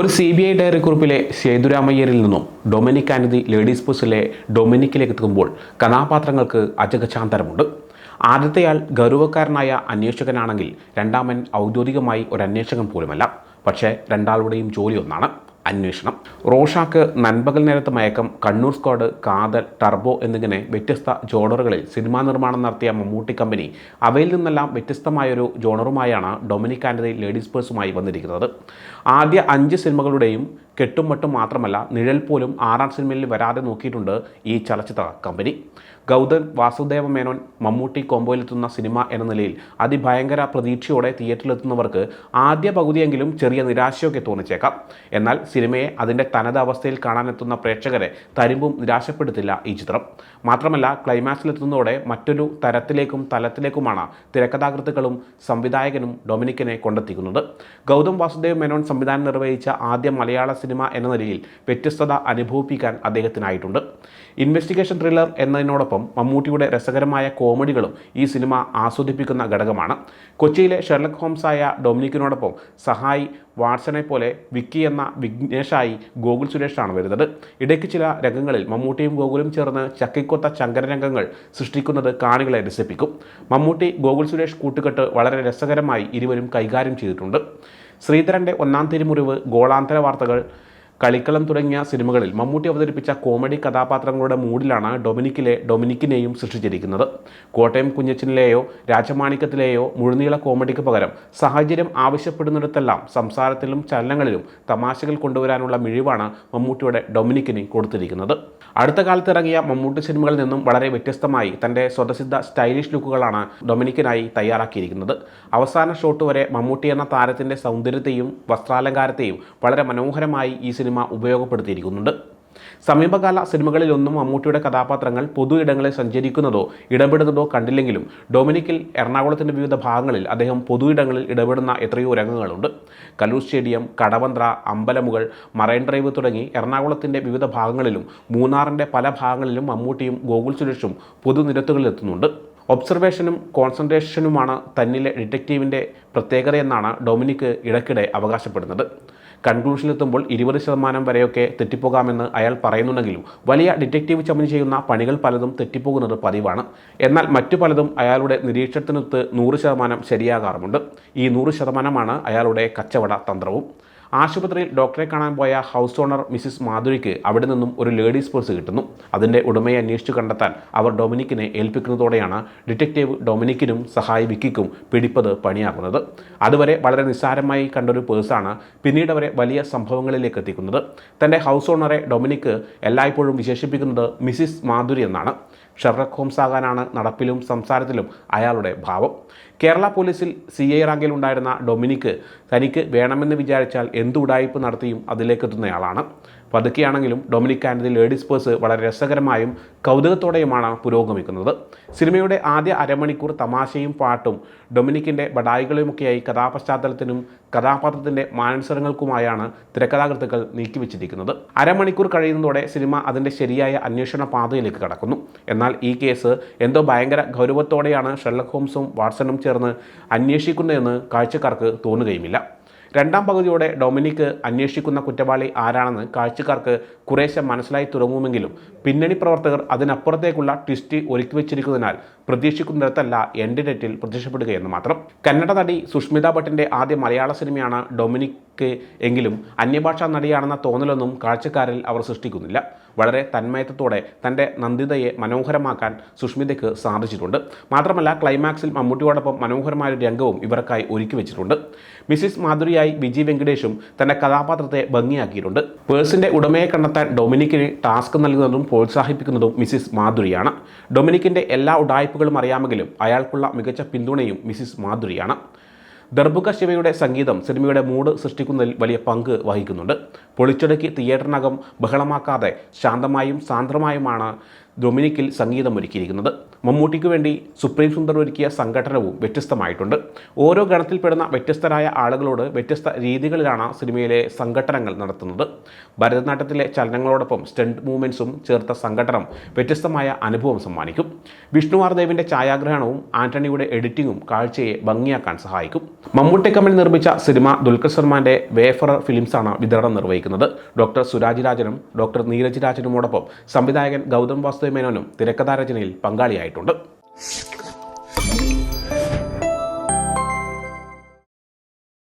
ഒരു C B I diary കുറിപ്പിലെ സേതുരാമയ്യരിൽ നിന്നും ഡൊമിനിക് ആനന്ദി ലേഡീസ് ബസ്സിലെ ഡൊമിനിക്കിലേക്ക് എത്തുമ്പോൾ കഥാപാത്രങ്ങൾക്ക് അജഗശാന്തരമുണ്ട് ആദ്യത്തെയാൾ ഗൗരവക്കാരനായ അന്വേഷകനാണെങ്കിൽ രണ്ടാമൻ ഔദ്യോഗികമായി ഒരു അന്വേഷകൻ പോലുമല്ല. പക്ഷേ രണ്ടാളുടെയും ജോലി ഒന്നാണ്. അന്വേഷണം. Rorschach Nanpakal Nerathu Mayakkam Kannur squad Kaathal Turbo എന്നിങ്ങനെ വ്യത്യസ്ത ജോണറുകളിൽ സിനിമാ നിർമ്മാണം നടത്തിയ മമ്മൂട്ടി കമ്പനി അവയിൽ നിന്നെല്ലാം വ്യത്യസ്തമായൊരു ജോണറുമായാണ് ഡൊമിനിക് ആൻഡറി ലേഡീസ് പേഴ്സുമായി വന്നിരിക്കുന്നത്. ആദ്യ അഞ്ച് സിനിമകളുടെയും കെട്ടും മട്ടും മാത്രമല്ല നിഴൽ പോലും ആറാം സിനിമയിൽ വരാതെ നോക്കിയിട്ടുണ്ട് ഈ ചലച്ചിത്ര കമ്പനി. ഗൗതം വാസുദേവ മേനോൻ മമ്മൂട്ടി കോമ്പോയിലെത്തുന്ന സിനിമ എന്ന നിലയിൽ അതിഭയങ്കര പ്രതീക്ഷയോടെ തിയേറ്ററിലെത്തുന്നവർക്ക് ആദ്യ പകുതിയെങ്കിലും ചെറിയ നിരാശയൊക്കെ തോന്നിച്ചേക്കാം. എന്നാൽ സിനിമയെ അതിന്റെ തനത് അവസ്ഥയിൽ കാണാനെത്തുന്ന പ്രേക്ഷകരെ തരുമ്പും നിരാശപ്പെടുത്തില്ല ഈ ചിത്രം. മാത്രമല്ല ക്ലൈമാക്സിലെത്തുന്നതോടെ മറ്റൊരു തരത്തിലേക്കും തലത്തിലേക്കുമാണ് തിരക്കഥാകൃത്തുക്കളും സംവിധായകനും ഡൊമിനിക്കിനെ കൊണ്ടെത്തിക്കുന്നത്. ഗൗതം വാസുദേവ് മേനോൻ സംവിധാനം നിർവഹിച്ച ആദ്യ മലയാള സിനിമ എന്ന നിലയിൽ വ്യത്യസ്തത അനുഭവിപ്പിക്കാൻ അദ്ദേഹത്തിനായിട്ടുണ്ട്. ഇൻവെസ്റ്റിഗേഷൻ ത്രില്ലർ എന്നതിനോടൊപ്പം മമ്മൂട്ടിയുടെ രസകരമായ കോമഡികളും ഈ സിനിമ ആസ്വദിപ്പിക്കുന്ന ഘടകമാണ്. കൊച്ചിയിലെ ഷെർലക് ഹോംസായ ഡൊമിനിക്കിനോടൊപ്പം സഹായി വാട്സനെ പോലെ വിക്കി എന്ന വിഘ്നേഷായി ഗോകുൽ സുരേഷാണ് വരുന്നത്. ഇടയ്ക്ക് ചില രംഗങ്ങളിൽ മമ്മൂട്ടിയും ഗോകുലും ചേർന്ന് ചക്കിക്കൊത്ത ചങ്കര രംഗങ്ങൾ സൃഷ്ടിക്കുന്നത് കാണികളെ രസിപ്പിക്കും. മമ്മൂട്ടി ഗോകുൽ സുരേഷ് കൂട്ടുകെട്ട് വളരെ രസകരമായി ഇരുവരും കൈകാര്യം ചെയ്തിട്ടുണ്ട്. ശ്രീധരന്റെ ഒന്നാം തിരുമുറിവ് ഗോളാന്തര വാർത്തകൾ കളിക്കളം തുടങ്ങിയ സിനിമകളിൽ മമ്മൂട്ടി അവതരിപ്പിച്ച കോമഡി കഥാപാത്രങ്ങളുടെ മൂഡിലാണ് ഡൊമിനിക്കിലെ ഡൊമിനിക്കിനെയും സൃഷ്ടിച്ചിരിക്കുന്നത്. കോട്ടയം കുഞ്ഞച്ചനിലെയോ രാജമാണിക്യത്തിലെയോ മുഴുനീള കോമഡിക്ക് പകരം സാഹചര്യം ആവശ്യപ്പെടുന്നിടത്തെല്ലാം സംസാരത്തിലും ചലനങ്ങളിലും തമാശകൾ കൊണ്ടുവരാനുള്ള മിഴിവാണ് മമ്മൂട്ടിയുടെ ഡൊമിനിക്കിന് കൊടുത്തിരിക്കുന്നത്. അടുത്ത കാലത്ത് ഇറങ്ങിയ മമ്മൂട്ടി സിനിമകളിൽ നിന്നും വളരെ വ്യത്യസ്തമായി തന്റെ സ്വതസിദ്ധ സ്റ്റൈലിഷ് ലുക്കുകളാണ് ഡൊമിനിക്കിനായി തയ്യാറാക്കിയിരിക്കുന്നത്. അവസാന ഷോട്ട് വരെ മമ്മൂട്ടി എന്ന താരത്തിന്റെ സൗന്ദര്യത്തെയും വസ്ത്രാലങ്കാരത്തെയും വളരെ മനോഹരമായി ഈ സിനിമ ഉപയോഗപ്പെടുത്തിയിരിക്കുന്നുണ്ട്. സമീപകാല സിനിമകളിലൊന്നും മമ്മൂട്ടിയുടെ കഥാപാത്രങ്ങൾ പൊതു ഇടങ്ങളിൽ സഞ്ചരിക്കുന്നതോ ഇടപെടുന്നതോ കണ്ടില്ലെങ്കിലും ഡൊമിനിക്കിൽ എറണാകുളത്തിന്റെ വിവിധ ഭാഗങ്ങളിൽ അദ്ദേഹം പൊതു ഇടങ്ങളിൽ ഇടപെടുന്ന എത്രയോ രംഗങ്ങളുണ്ട്. Kaloor stadium Kadavanthra Ambalamukal marine drive തുടങ്ങി എറണാകുളത്തിന്റെ വിവിധ ഭാഗങ്ങളിലും മൂന്നാറിന്റെ പല ഭാഗങ്ങളിലും മമ്മൂട്ടിയും ഗോകുൽ സുരേഷും പൊതുനിരത്തുകളിലെത്തുന്നുണ്ട് ഒബ്സർവേഷനും കോൺസെൻട്രേഷനുമാണ് തന്നിലെ ഡിറ്റക്റ്റീവിന്റെ പ്രത്യേകതയെന്നാണ് ഡൊമിനിക്ക് ഇടയ്ക്കിടെ അവകാശപ്പെടുന്നത്. കൺക്ലൂഷനിലെത്തുമ്പോൾ ഇരുപത് ശതമാനം വരെയൊക്കെ തെറ്റിപ്പോകാമെന്ന് അയാൾ പറയുന്നുണ്ടെങ്കിലും വലിയ ഡിറ്റക്റ്റീവ് ചമഞ്ഞ് ചെയ്യുന്ന പണികൾ പലതും തെറ്റിപ്പോകുന്നത് പതിവാണ്. എന്നാൽ മറ്റു പലതും അയാളുടെ നിരീക്ഷണത്തിനൊത്ത് നൂറ് ശതമാനം ശരിയാകാറുമുണ്ട്. ഈ നൂറ് ശതമാനമാണ് അയാളുടെ കച്ചവട തന്ത്രവും. ആശുപത്രിയിൽ ഡോക്ടറെ കാണാൻ പോയ ഹൗസ് ഓണർ മിസ്സിസ് മാധുരിക്ക് അവിടെ നിന്നും ഒരു ലേഡീസ് പേഴ്സ് കിട്ടുന്നു. അതിന്റെ ഉടമയെ അന്വേഷിച്ചു കണ്ടെത്താൻ അവർ ഡൊമിനിക്കിനെ ഏൽപ്പിക്കുന്നതോടെയാണ് ഡിറ്റക്റ്റീവ് ഡൊമിനിക്കിനും സഹായി വിക്കിക്കും പിടിപ്പത് പണിയാകുന്നത്. അതുവരെ വളരെ നിസ്സാരമായി കണ്ടൊരു പേഴ്സാണ് പിന്നീട് അവരെ വലിയ സംഭവങ്ങളിലേക്ക് എത്തിക്കുന്നത്. തന്റെ ഹൗസ് ഓണറെ ഡൊമിനിക്ക് എല്ലായ്പ്പോഴും വിശേഷിപ്പിക്കുന്നത് മിസ്സിസ് മാധുരി എന്നാണ്. ഷെർലക് ഹോംസ് ആകാനാണ് നടപ്പിലും സംസാരത്തിലും അയാളുടെ ഭാവം. കേരള പോലീസിൽ സി ഐ റാങ്കിലുണ്ടായിരുന്ന ഡൊമിനിക്ക് തനിക്ക് വേണമെന്ന് വിചാരിച്ചാൽ എന്തുടായ്പ നടത്തിയും അതിലേക്കെത്തുന്നയാളാണ്. പതുക്കെയാണെങ്കിലും ഡൊമിനിക് ആൻഡ് ലേഡീസ് പേഴ്സ് വളരെ രസകരമായും കൗതുകത്തോടെയുമാണ് പുരോഗമിക്കുന്നത്. സിനിമയുടെ ആദ്യ അരമണിക്കൂർ തമാശയും പാട്ടും ഡൊമിനിക്കിന്റെ ബഡായികളുമൊക്കെയായി കഥാപശ്ചാത്തലത്തിനും കഥാപാത്രത്തിന്റെ മാനസരങ്ങൾക്കുമായാണ് തിരക്കഥാകൃത്തുക്കൾ നീക്കിവെച്ചിരിക്കുന്നത്. അരമണിക്കൂർ കഴിയുന്നതോടെ സിനിമ അതിന്റെ ശരിയായ അന്വേഷണ പാതയിലേക്ക് കടക്കുന്നു. എന്നാൽ ഈ കേസ് എന്തോ ഭയങ്കര ഗൗരവത്തോടെയാണ് ഷെർലക് ഹോംസും വാട്സണും ചേർന്ന് അന്വേഷിക്കുന്നതെന്ന് കാഴ്ചക്കാർക്ക് തോന്നുകയുമില്ല. രണ്ടാം പകുതിയോടെ ഡൊമിനിക്ക് അന്വേഷിക്കുന്ന കുറ്റവാളി ആരാണെന്ന് കാഴ്ചക്കാർക്ക് കുറേശ്ശെ മനസ്സിലായി തുടങ്ങുമെങ്കിലും പിന്നണി പ്രവർത്തകർ അതിനപ്പുറത്തേക്കുള്ള ട്വിസ്റ്റ് ഒരുക്കി വെച്ചിരിക്കുന്നതിനാൽ പ്രതീക്ഷിക്കുന്നിടത്തല്ല എന്റെ നെറ്റിൽ പ്രത്യക്ഷപ്പെടുകയെന്ന് മാത്രം. കന്നഡ നടി സുഷ്മിത ഭട്ടിന്റെ ആദ്യ മലയാള സിനിമയാണ് ഡൊമിനിക്ക് എങ്കിലും അന്യഭാഷാ നടിയാണെന്ന തോന്നലൊന്നും കാഴ്ചക്കാരിൽ അവർ സൃഷ്ടിക്കുന്നില്ല. വളരെ തന്മയത്വത്തോടെ തന്റെ നന്ദിതയെ മനോഹരമാക്കാൻ സുഷ്മിതയ്ക്ക് സാധിച്ചിട്ടുണ്ട്. മാത്രമല്ല ക്ലൈമാക്സിൽ മമ്മൂട്ടിയോടൊപ്പം മനോഹരമായ രംഗവും ഇവർക്കായി ഒരുക്കി വെച്ചിട്ടുണ്ട്. മിസ്സിസ് മാധുരിയായി വിജി വെങ്കടേഷും തന്റെ കഥാപാത്രത്തെ ഭംഗിയാക്കിയിട്ടുണ്ട്. പേഴ്സിന്റെ ഉടമയെ കണ്ടെത്താൻ ഡൊമിനിക്കിന് ടാസ്ക് നൽകുന്നതും പ്രോത്സാഹിപ്പിക്കുന്നതും മിസ്സിസ് മാധുരിയാണ്. ഡൊമിനിക്കിന്റെ എല്ലാ ഉടായ്പകളും അറിയാമെങ്കിലും അയാൾക്കുള്ള മികച്ച പിന്തുണയും മിസ്സിസ് മാധുരിയാണ്. ദർബുക ശിവയുടെ സംഗീതം സിനിമയുടെ മൂഡ് സൃഷ്ടിക്കുന്നതിൽ വലിയ പങ്ക് വഹിക്കുന്നുണ്ട്. പൊളിച്ചടുക്കി തിയേറ്ററിനകം ബഹളമാക്കാതെ ശാന്തമായും സാന്ദ്രമായുമാണ് ഡൊമിനിക്കിൽ സംഗീതം ഒരുക്കിയിരിക്കുന്നത്. മമ്മൂട്ടിക്ക് വേണ്ടി സുപ്രീം സുന്ദർ ഒരുക്കിയ സംഘടനവും വ്യത്യസ്തമായിട്ടുണ്ട്. ഓരോ ഗണത്തിൽപ്പെടുന്ന വ്യത്യസ്തരായ ആളുകളോട് വ്യത്യസ്ത രീതികളിലാണ് സിനിമയിലെ സംഘടനകൾ നടത്തുന്നത്. ഭരതനാട്യത്തിലെ ചലനങ്ങളോടൊപ്പം സ്റ്റണ്ട് മൂവ്മെന്റ്സും ചേർത്ത സംഘടനം വ്യത്യസ്തമായ അനുഭവം സമ്മാനിക്കും. വിഷ്ണുവാർ ദേവിന്റെ ഛായാഗ്രഹണവും ആന്റണിയുടെ എഡിറ്റിങ്ങും കാഴ്ചയെ ഭംഗിയാക്കാൻ സഹായിക്കും. മമ്മൂട്ടി കമൽ നിർമ്മിച്ച സിനിമ ദുൽഖർ സൽമാന്റെ വേഫറർ ഫിലിംസാണ് വിതരണം നിർവഹിക്കുന്നത്. ഡോക്ടർ സുരാജ് രാജനും ഡോക്ടർ നീരജ് രാജനുമോടൊപ്പം സംവിധായകൻ ഗൗതം വാസുദേവ് മേനോനും തിരക്കഥാരചനയിൽ പങ്കാളിയായിട്ടുണ്ട്.